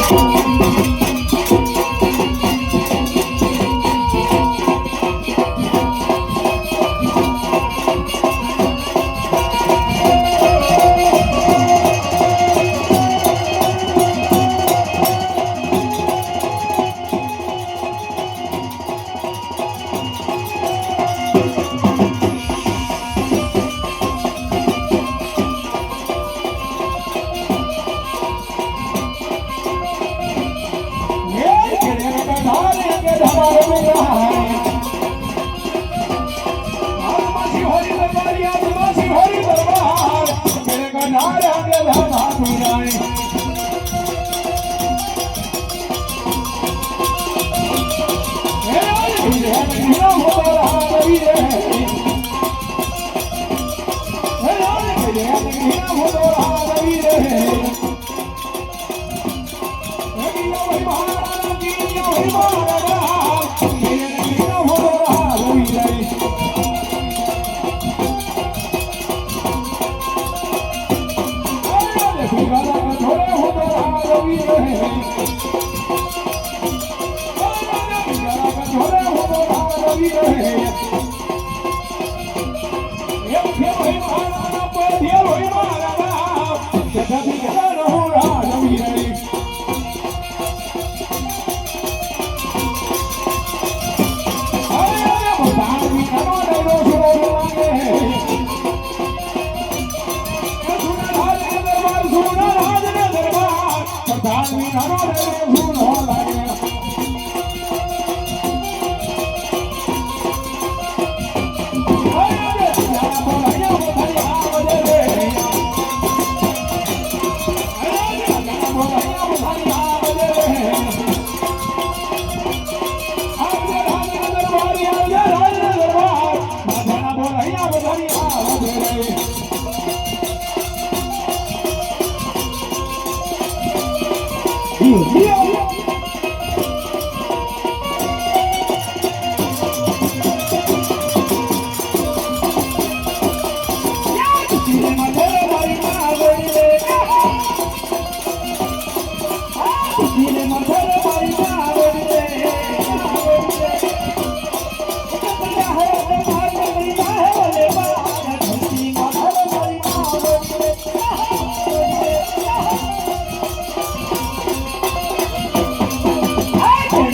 ハハハハ! Thank you. ধরা রে 挺胸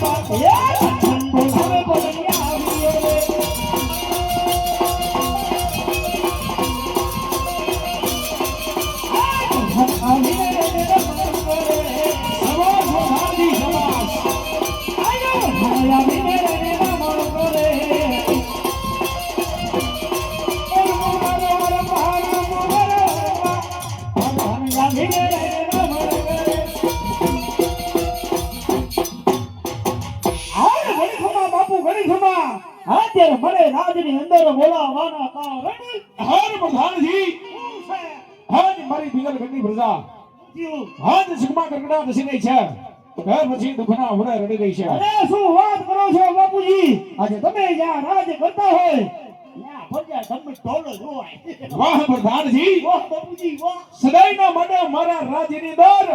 イエー！છે? હાજ મારી બિગલ ઘરની પ્રજા? હાજ સુખમાં કરકડા દસી રહી છે ઘર પછી દુઃખના ઉડે રડી રહી છે. અરે શું વાત કરો છો બાપુજી? આજે તમે જ્યાં રાજ કરતા હોય વાહ પ્રધાનજી વાહ બાપુજી વાહ. સદાયના માટે મારા રાજ્યની દર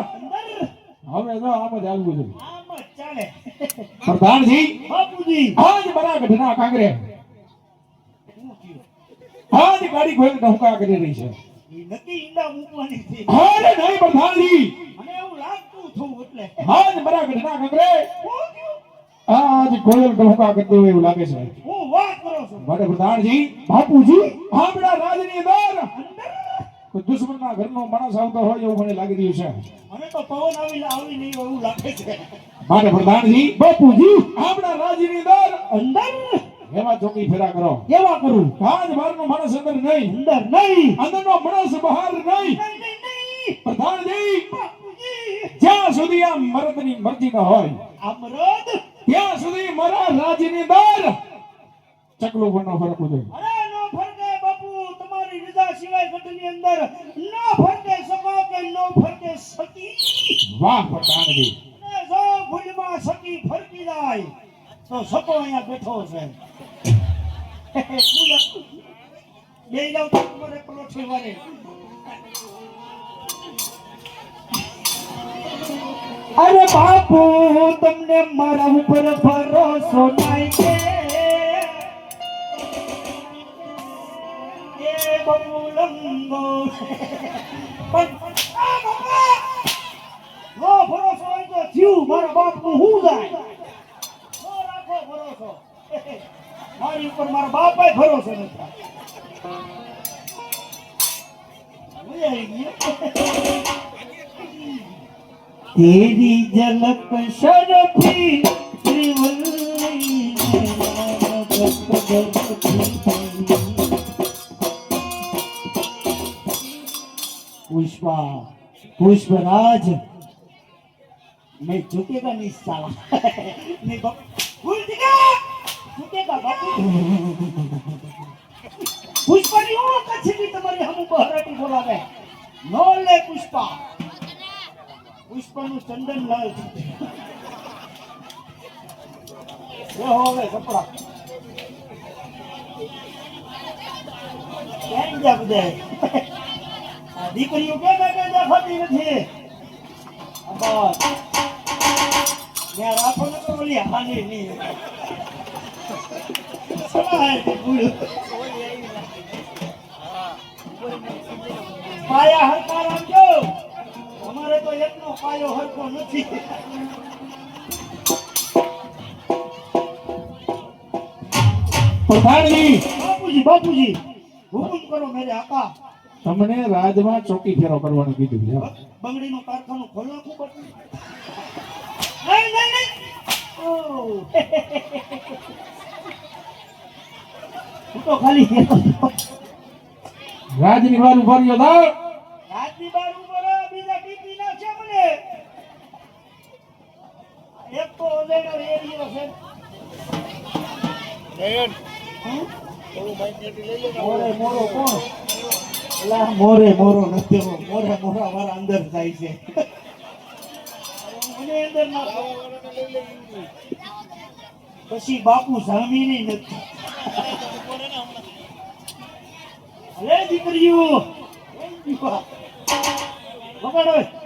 હવે જો આમ જ આવવું છે. આમ જ પ્રધાનજી બાપુજી. હાજ મારા ગઢના કાંગરે? હાજ ગાડી ખોઈ ધમકા કરી રહી છે નક્કી ઈંડા મૂકવાની છે. નહીં મને એવું લાગતું એટલે. હાજ મારા ઘટના થયું? આજ કોયલ ડહુકા કરતી એવું લાગે છે. હું વાત કરો છો. મારે પ્રધાનજી બાપુજી આપણા રાજની અંદર. અંદર? કોઈ દુશ્મનના ઘરનો માણસ આવતો હોય એવું મને લાગી રહ્યું છે. મને તો પવન આવી આવી નહીં એવું લાગે છે. મારે પ્રધાનજી બાપુજી આપણા રાજની અંદર. અંદર? એમાં ચોકી ફેરા કરો. કેવા કરું. આજ બહારનો માણસ અંદર નહીં. અંદર નહીં. અંદરનો માણસ બહાર નહીં. નહીં, નહીં, નહીં. પ્રધાનજી જ્યાં સુધી આ મરદની મરજી ન હોય અમરદ ત્યાં સુધી મારા રાજ્યની અંદર ચકલો પણ ન ફરકવું જોઈએ. અરે નો ફરકે બાપુ તમારી રજા સિવાય ગઢની અંદર ન ફરકે શકો કે ન ફરકે સકી વાહ પ્રધાનજી. જો ભૂલમાં સકી ફરકી જાય તો સકો અહીંયા બેઠો છે. બેહી જાવ તો અરે બાપુ, તમને મારા ઉપર ભરોસો નહીં છે? પણ, આ બાપા, નો જીવ, મારા હું જાય? રાખો ભરોસો. મારી ઉપર મારા બાપ ભરોસો નથી તેરી જલક શરફી ત્રિવલ્લી પુષ્પા, પુષ્પરાજ, મેં ચૂકેગા નહીં સાલા. નહીં ભૂલ દીધા ફૂટેગા બાપુ પુષ્પાની ઓ કચ્છની તમારી હમ બોલાવે નો લે પુષ્પા, પુષ્પાનું ચંદન લાલ એ હોવે કપડા કેમ જાગ દે દીકરીઓ કે કે દેખાતી નથી બસ મેં રાખો ને તો બોલી હાલી નહીં પાયા હરખા રાખજો. અમારે તો એકનો પાયો હરખો નથી. પ્રધાનજી બાપુજી બાપુજી હુકમ કરો મેરે આપા. તમને રાજમાં ચોકી ફેરો કરવાનું કીધું છે બંગડીનું કારખાનું ખોલવા નાખું નહીં નહીં નહીં. ઓહ. હું તો ખાલી રાજની વાર ઊભા રહ્યો થા રાજની બાર ઊભો રહ્યો બીજા ટીપી ના છે મને. એક તો ઓલેનો એરિયો છે મોરો કોણ? એલા મોરે મોરો નથી મોરે મોરા મારા અંદર થાય છે. મને અંદર ના પછી બાપુ જામીની નથી. અરે દીકરીઓ વગાડો